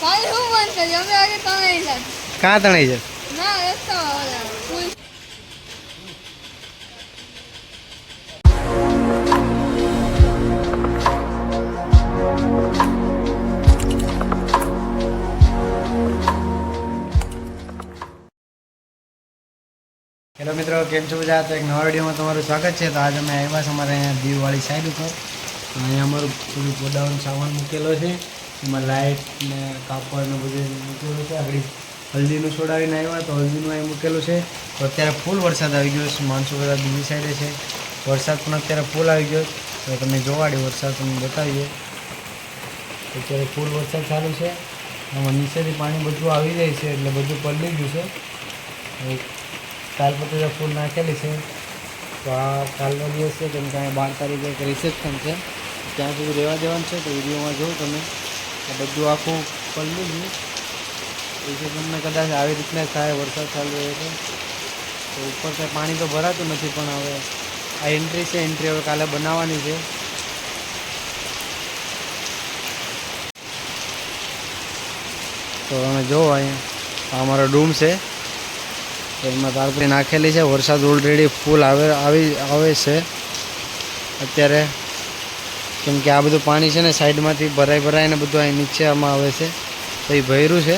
કાલે હું બંધ કરી અમે આગે તમે જાત કાં તણાઈ છે ના ઓલા હેલો મિત્રો કેમ છો બધા? તો એક નવા વિડીયોમાં તમારું સ્વાગત છે. તો આજે અમે આવ્યા છે અમારે અહીંયા દીવવાળી સાઈડ ઉપર. તો અહીંયા અમારું પૂરું ગોડાઉન સામાન મૂકેલો છે. એમાં લાઇટ ને કાપડ ને બધું મૂકેલું છે. આગળ હલ્દીનું છોડાવીને આવ્યા તો હલ્દીનું અહીં મૂકેલું છે. તો અત્યારે ફૂલ વરસાદ આવી ગયો છે. માણસો બધા બીજી સાઈડે છે. વરસાદ પણ અત્યારે ફૂલ આવી ગયો તો તમે જોવાડે વરસાદ તમને બતાવીએ. અત્યારે ફૂલ વરસાદ ચાલુ છે. આમાં નીચેથી પાણી બધું આવી જાય છે એટલે બધું પલળી ગયું છે. તાલપત્રીના તાલપત્રી ફૂલ નાખેલી છે. તો આ કાલનો દિવસ છે કેમ કે બાર તારીખે રિસેપ્શન છે. ત્યાં સુધી રહેવા દેવાનું છે. તો વિડીયોમાં જોઉં તમે. બધું આખું પલળી ગયું તમને કદાચ આવી રીતના થાય, વરસાદ ચાલુ રહે છે તો ઉપર કંઈ પાણી તો ભરાતું નથી, પણ હવે આ એન્ટ્રી છે એન્ટ્રી હવે કાલે બનાવવાની છે. તો તમે જુઓ અહીંયા અમારો ડૂમ છે. એમાં તારપરી નાખેલી છે. વરસાદ ઓલરેડી ફૂલ આવે, આવી, આવે છે. અત્યારે કેમ કે આ બધું પાણી છે ને સાઈડમાંથી ભરાઈ ભરાઈને બધું અહીં નીચે આમાં આવે છે. તો એ ભર્યું છે.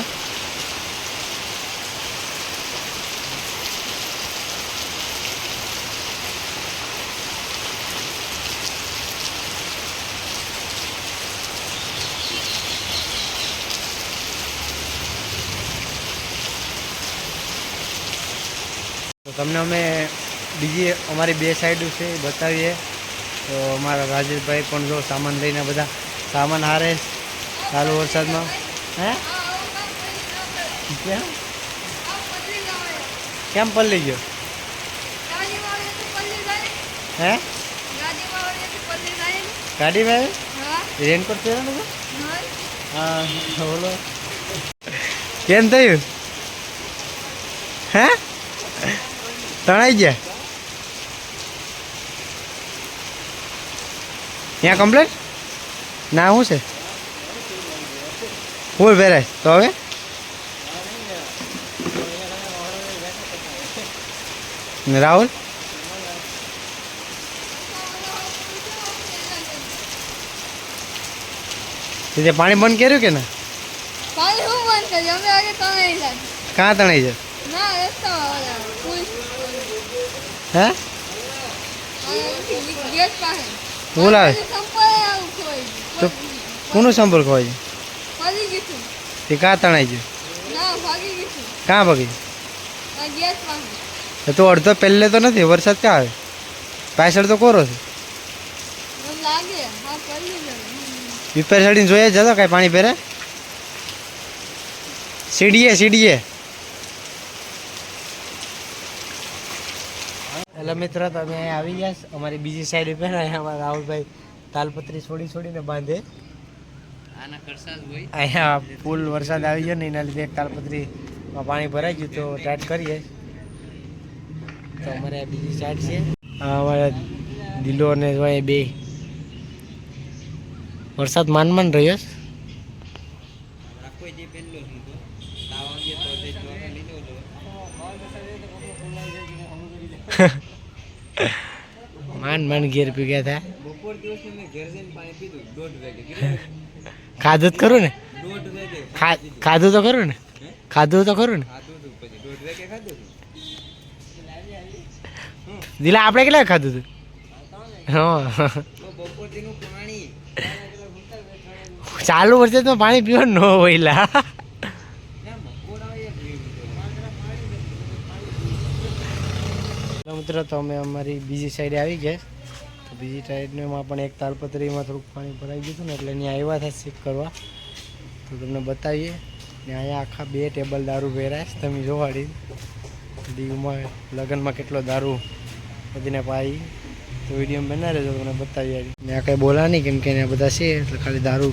તમને અમે બીજી અમારી બે સાઈડ છે એ બતાવીએ. તો અમારા રાજેશભાઈ પણ જો સામાન લઈને બધા સામાન હારે ચાલુ વરસાદમાં. હે? કેમ? કેમ પલ્લી ગયો? હે? ગાડી ભાઈ ને. રેનકોટ હા હા, બોલો. કેમ થયું? હે? તણાઈ ગયા? ત્યાં કમ્પ્લેટ ના શું છે ફૂલ પહેરાય તો હવે ને રાહુલ તે પાણી બંધ કર્યું કે ના કાલે હું બંધ કરી અમે આગે તમે જાત કાં તણાઈ છે ના રસ્તા ઓલા પુલ હે ગેટ પાસે ખોઈ તો કોનું સંપર્ક હોય? છે તે કાં તણાઈ ગયું? ભાગી કાં એ તો અડધો પહેલે તો નથી વરસાદ ક્યાં આવે? પાછળ તો કોરો છે. હા વિપેર ચડીને જોઈએ જતો કાંઈ પાણી પહેરે સીડીએ સીડીએ. એટલે મિત્ર તમે અહીંયા આવી ગયા અમારી બીજી સાઈડ ઉપર અહીંયા અમારા રાહુલભાઈ તાલપત્રી છોડી છોડીને બાંધે. અહીંયા ફૂલ વરસાદ આવી ગયો ને એના લીધે તાલપત્રીમાં પાણી ભરાઈ ગયું તો ટાઈટ કરીએ. તો અમારે બીજી સાઈડ છે. અમારા દિલો અને બે. વરસાદ માન માન રહ્યો છે. માંડ માંડ ઘેર પી ગયા હતા ખાધું જ ખરું ને? ખાધું તો ખરું ને? ખાધું તો ખરું ને? દિલા આપણે કેટલા ખાધું હતું? હા ચાલુ તો પાણી પીવાનું ન હોય લા તો મિત્રો, તો અમે અમારી બીજી સાઈડે આવી ગયા. તો બીજી સાઈડમાં પણ એક તાલપત્રીમાં થોડુંક પાણી ભરાઈ ગયું હતું ને, એટલે અહીંયા આવ્યા હતા ચેક કરવા. તો તમને બતાવીએ. ને અહીંયા આખા બે ટેબલ દારૂ ભેરાય તમે જોવાડી દીવમાં લગ્નમાં કેટલો દારૂ બધીને પાઈ. તો વીડિયો બનાવી રહેજો તમને બતાવીએ. ને આ કંઈ બોલા નહીં, કેમ કે બધા છે, એટલે ખાલી દારૂ